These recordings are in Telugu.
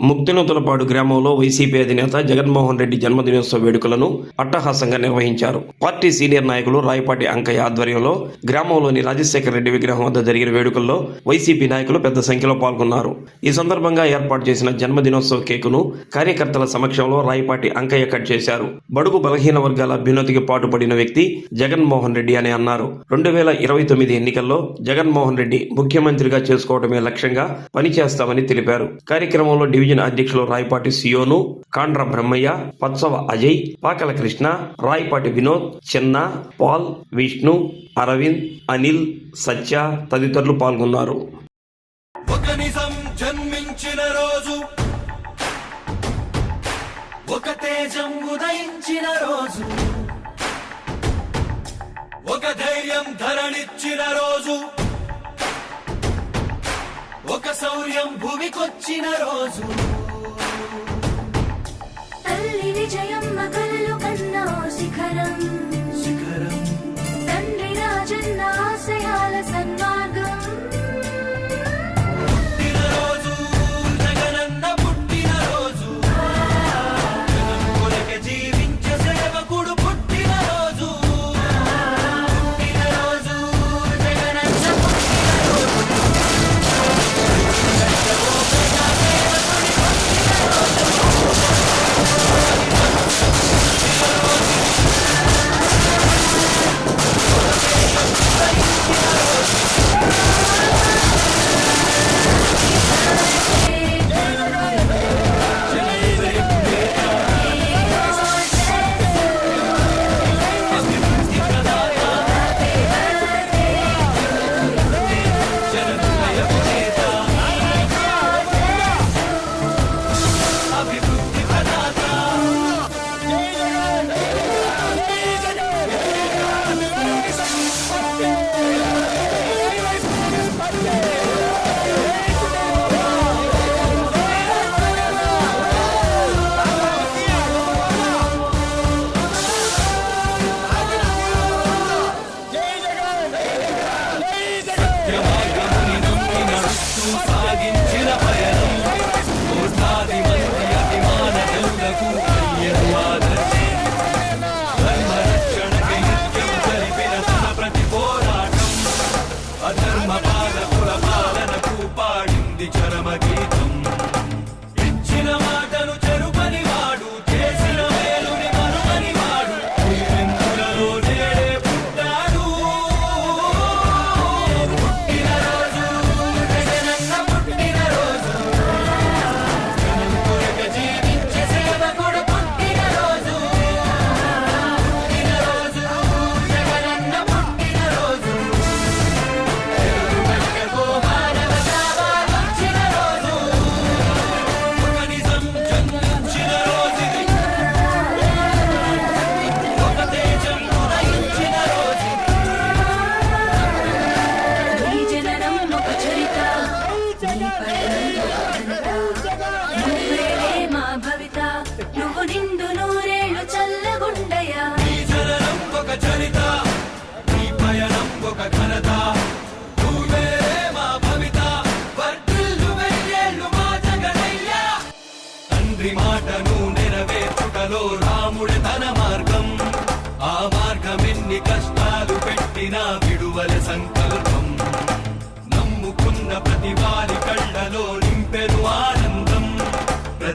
ముక్తినూతలపాడు గ్రామంలో వైసీపీ అధినేత జగన్మోహన్ రెడ్డి జన్మదినోత్సవ వేడుకలను అట్టహాసంగా నిర్వహించారు. పార్టీ సీనియర్ నాయకులు రాయపాటి అంకయ్య ఆధ్వర్యంలో గ్రామంలోని రాజశేఖర రెడ్డి విగ్రహం వద్ద జరిగిన వేడుకల్లో వైసీపీ నాయకులు పెద్ద సంఖ్యలో పాల్గొన్నారు. ఈ సందర్భంగా ఏర్పాటు చేసిన జన్మదినోత్సవ కేకును కార్యకర్తల సమక్షంలో రాయపాటి అంకయ్య కట్ చేశారు. బడుగు బలహీన వర్గాల అభ్యున్నతికి పాటుపడిన వ్యక్తి జగన్మోహన్ రెడ్డి అని అన్నారు. రెండు వేల ఇరవై తొమ్మిది ఎన్నికల్లో జగన్మోహన్ రెడ్డి ముఖ్యమంత్రిగా చేసుకోవడమే లక్ష్యంగా పనిచేస్తామని తెలిపారు. కార్యక్రమంలో డివిజన్ అధ్యక్షులు రాయపాటి సియోను కాండ్ర బ్రహ్మయ్య పత్సవ అజయ్ పాకల కృష్ణ రాయపాటి వినోద్ చిన్న పాల్ విష్ణు అరవింద్ అనిల్ సత్య తదితరులు పాల్గొన్నారు. ఒక నిజం జన్మించిన రోజు ఒక తేజం ఉదయించిన రోజు ఒక ధైర్యం ధరణిచ్చిన రోజు. శౌర్యం రోజు తల్లిని జయ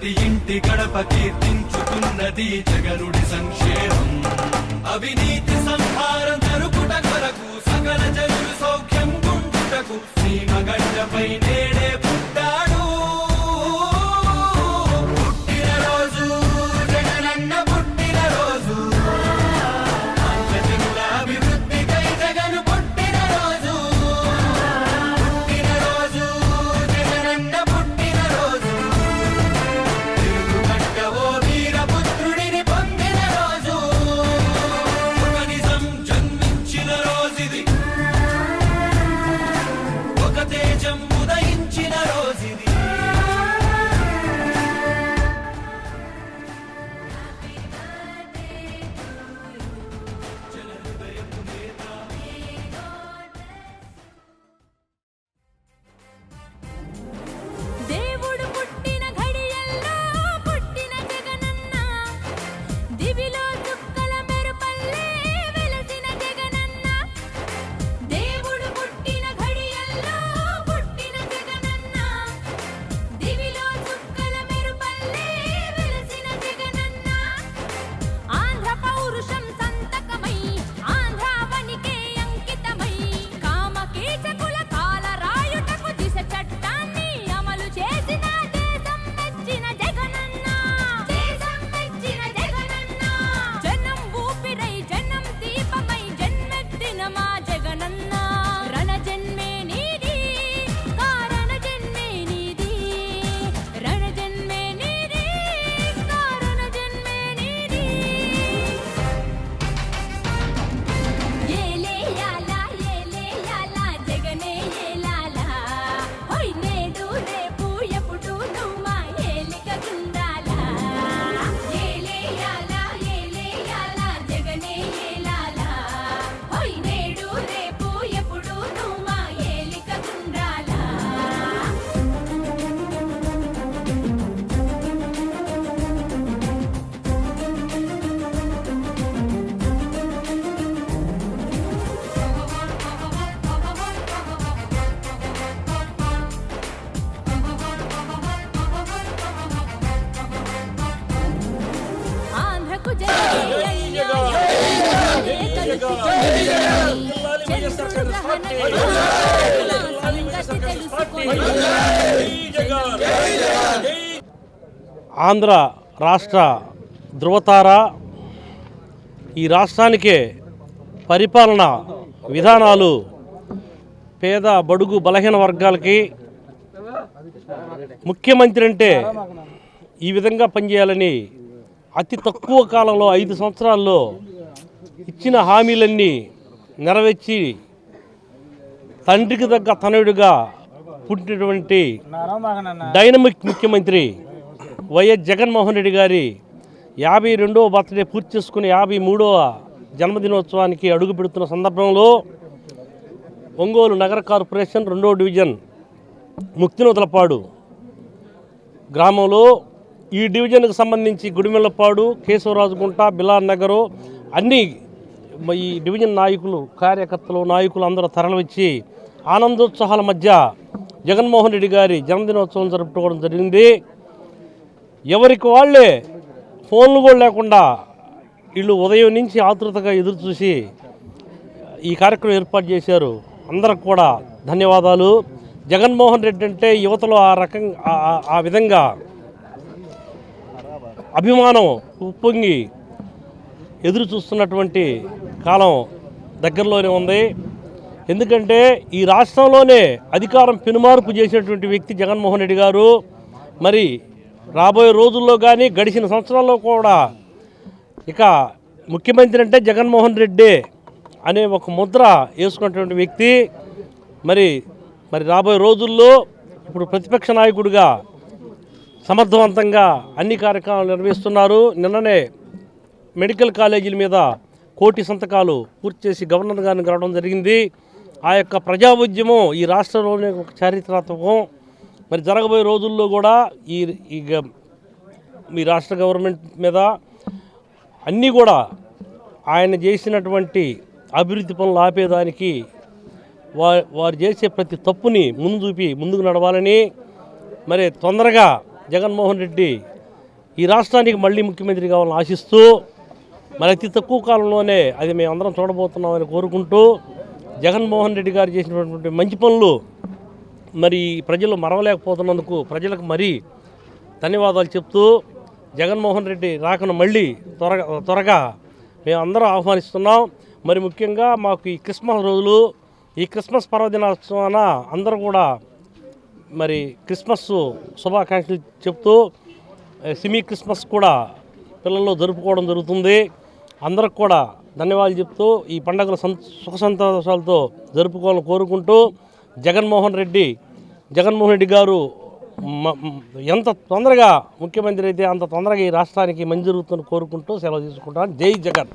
ప్రతి ఇంటి గడప కీర్తించుతున్నది జగనుడి సంక్షేమం. అవినీతి సంహారం జరుపుట కొరకు సకల జనులు సౌఖ్యం గుంటుటకు సీమ గడ్డపై నేడే పుట్టాడు ఆంధ్ర రాష్ట్ర ధృవతార ఈ రాష్ట్రానికే పరిపాలన విధానాలు పేద బడుగు బలహీన వర్గాలకి ముఖ్యమంత్రి అంటే ఈ విధంగా పనిచేయాలని అతి తక్కువ కాలంలో ఐదు సంవత్సరాల్లో ఇచ్చిన హామీలన్నీ నెరవేర్చి తండ్రికి తగ్గ తనయుడిగా పుట్టినటువంటి డైనమిక్ ముఖ్యమంత్రి వైఎస్ జగన్మోహన్ రెడ్డి గారి యాభై రెండవ బర్త్డే పూర్తి చేసుకుని యాభై మూడవ జన్మదినోత్సవానికి అడుగు పెడుతున్న సందర్భంలో ఒంగోలు నగర కార్పొరేషన్ రెండవ డివిజన్ ముక్తినూతలపాడు గ్రామంలో ఈ డివిజన్కు సంబంధించి గుడిమెల్లపాడు కేశవరాజుగుంట బిలార్ నగరు అన్ని ఈ డివిజన్ నాయకులు కార్యకర్తలు నాయకులు అందరూ తరలివచ్చి ఆనందోత్సాహాల మధ్య జగన్మోహన్ రెడ్డి గారి జన్మదినోత్సవం జరుపుకోవడం జరిగింది. ఎవరికి వాళ్ళే ఫోన్లు కూడా లేకుండా వీళ్ళు ఉదయం నుంచి ఆతృతగా ఎదురు చూసి ఈ కార్యక్రమం ఏర్పాటు చేశారు. అందరికి కూడా ధన్యవాదాలు. జగన్మోహన్ రెడ్డి అంటే యువతలో ఆ రకంగా ఆ- ఆ విధంగా అభిమానం ఉప్పొంగి ఎదురు చూస్తున్నటువంటి కాలం దగ్గరలోనే ఉంది. ఎందుకంటే ఈ రాష్ట్రంలోనే అధికారం పెనుమార్పు చేసినటువంటి వ్యక్తి జగన్మోహన్ రెడ్డి గారు. మరి రాబోయే రోజుల్లో కానీ గడిచిన సంవత్సరాల్లో కూడా ఇక ముఖ్యమంత్రి అంటే జగన్మోహన్ రెడ్డి అనే ఒక ముద్ర వేసుకున్నటువంటి వ్యక్తి. మరి మరి రాబోయే రోజుల్లో ఇప్పుడు ప్రతిపక్ష నాయకుడిగా సమర్థవంతంగా అన్ని కార్యక్రమాలు నిర్వహిస్తున్నారు. నిన్ననే మెడికల్ కాలేజీల మీద కోటి సంతకాలు పూర్తి చేసి గవర్నర్ గారిని కలవడం జరిగింది. ఆ యొక్క ప్రజా ఉద్యమం ఈ రాష్ట్రంలోనే ఒక చారిత్రాత్మకం. మరి జరగబోయే రోజుల్లో కూడా ఈ ఈ మీ రాష్ట్ర గవర్నమెంట్ మీద అన్నీ కూడా ఆయన చేసినటువంటి అభివృద్ధి పనులు ఆపేదానికి వా వారు చేసే ప్రతి తప్పుని ముందు చూపి ముందుకు నడవాలని మరి తొందరగా జగన్మోహన్ రెడ్డి ఈ రాష్ట్రానికి మళ్ళీ ముఖ్యమంత్రి కావాలని ఆశిస్తూ మరి అతి తక్కువ కాలంలోనే అది మేము అందరం చూడబోతున్నామని కోరుకుంటూ జగన్మోహన్ రెడ్డి గారు చేసినటువంటి మంచి పనులు మరి ప్రజలు మరవలేకపోతున్నందుకు ప్రజలకు మరీ ధన్యవాదాలు చెప్తూ జగన్మోహన్ రెడ్డి రాకను మళ్ళీ త్వరగా త్వరగా మేము అందరం ఆహ్వానిస్తున్నాం. మరి ముఖ్యంగా మాకు ఈ క్రిస్మస్ రోజులు ఈ క్రిస్మస్ పర్వదినోత్సవాన అందరూ కూడా మరి క్రిస్మస్ శుభాకాంక్షలు చెప్తూ సిమీ క్రిస్మస్ కూడా పిల్లల్లో జరుపుకోవడం జరుగుతుంది. అందరికి కూడా ధన్యవాదాలు చెప్తూ ఈ పండుగలు సుఖ సంతోషాలతో జరుపుకోవాలని కోరుకుంటూ జగన్మోహన్ రెడ్డి జగన్మోహన్ రెడ్డి గారు ఎంత తొందరగా ముఖ్యమంత్రి అయితే అంత తొందరగా ఈ రాష్ట్రానికి మంచి కోరుకుంటూ సెలవు తీసుకుంటాను జై జగన్.